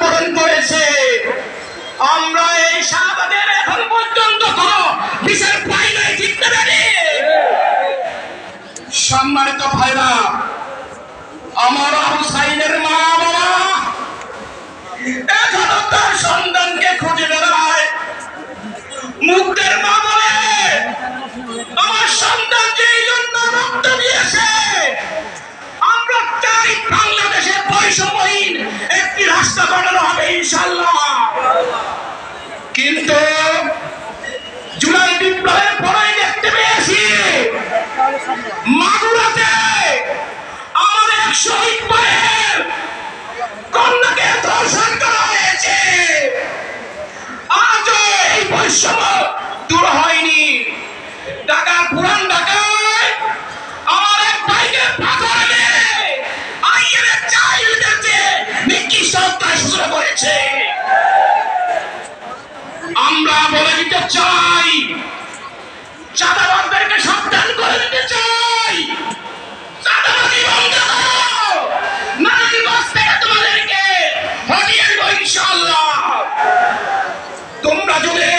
বরণ করেছে আমরা এই সাহাবাদের এখন পর্যন্ত কোন বিচার পাই নাই না বেঠি? সম্মানিত ভাইরা রাস্তা বানানো হবে ইনশাল্লাহ কিন্তু জুলাই বিপ্লবের পরেই দেখতে পেয়েছি, মাগুরাতে আমার এক শহীদ ভাইয়ের কন্যাকে ধর্ষণ করা হয়েছে। আজও এই বৈষম্য দূর হয়নি। ঢাকার পুরান ঢাকায় ইসলাম সূচনা করেছে। আমরা বলে দিতে চাই চাঁদাবাদদেরকে সাবধান করে দিতে চাই। বন্ধ তোমাদেরকে ইনশাল্লাহ তোমরা যদি